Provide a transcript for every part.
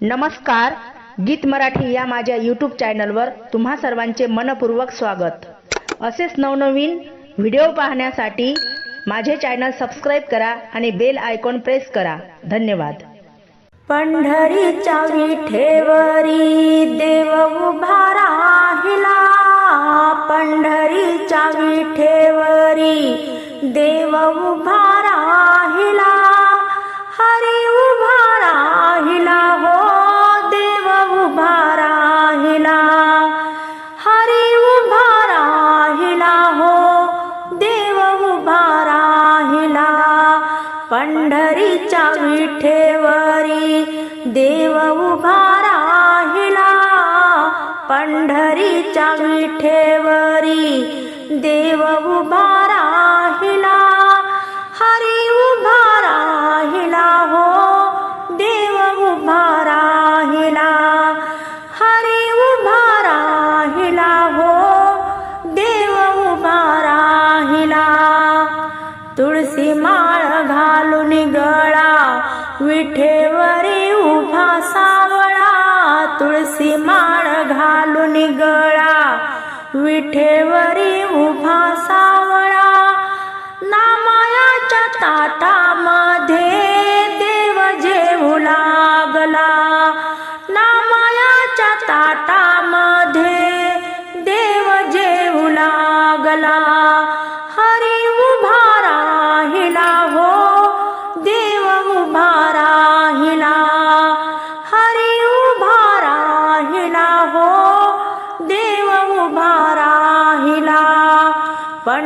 नमस्कार गीत मराठी या माझ्या यूट्यूब चॅनलवर तुम्हा सर्वांचे मनपूर्वक स्वागत. असेच नवनवीन व्हिडिओ पाहण्यासाठी माझे चॅनल सबस्क्राईब करा आणि बेल आयकॉन प्रेस करा. धन्यवाद. पंढरीच्या विठेवरी देव उभा राहिला. पंढरीच्या विठेवरी देव उभा देवरी देव उभा राहिला. पंढरीच्या विठेवरी देव उभा राहिला. हरी उभा राहिला हो देव उभा राहिला. हरी उभा राहिला हो देव उभा राहिला. तुळशी माळ घालून गळ विठेवरी उभा सावळा तुळशी माळ घालून गळा विठेवरी उभा सावळा नामायाच्या ताटामध्ये देव जेवू लागला. नामायाच्या ताटामध्ये देव जेवू लागला.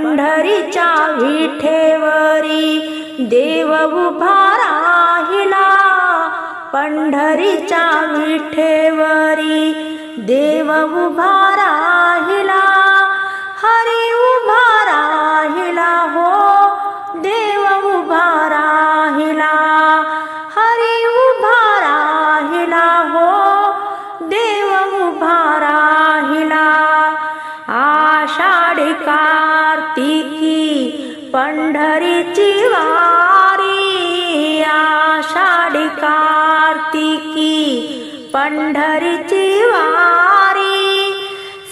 पंढरीच्या विठेवरी देव उभा राहिला. पंढरीच्या विठेवरी देव उभा राहिला. पंढरीची वारी आषाढी कार्तिकी. पंढरीची वारी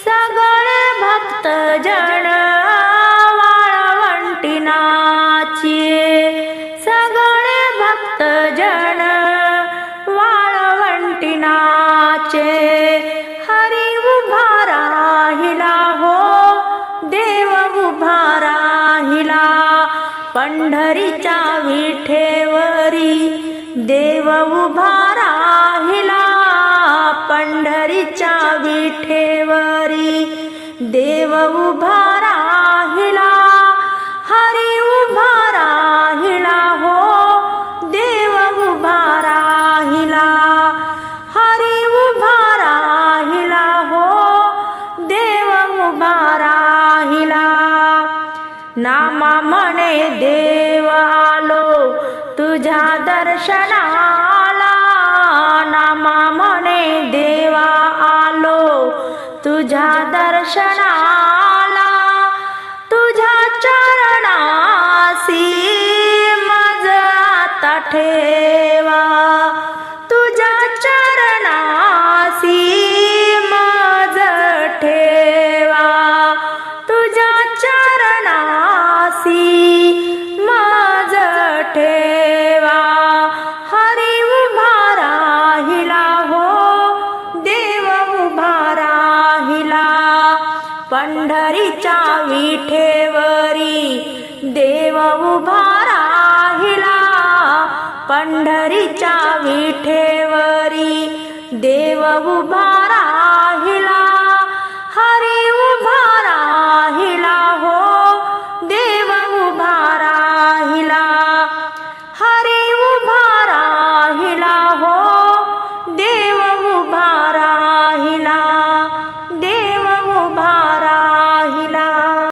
सगळे भक्त जण वाळवंटी नाचे सगळे भक्त जण वाळवंटी पंढरीच्या विठेवरी देव उभा राहिला. पंढरीच्या विठेवरी देव उभा नामा म्हणे देव आलो तुझ्या दर्शनाला. नामा म्हणे देवा आलो तुझ्या दर्शनाला. तुझ्या चरणासी मज आता ठेवा. पंढरीच्या विठेवरी देव उभा राहिला. पंढरीच्या विठेवरी देव उभा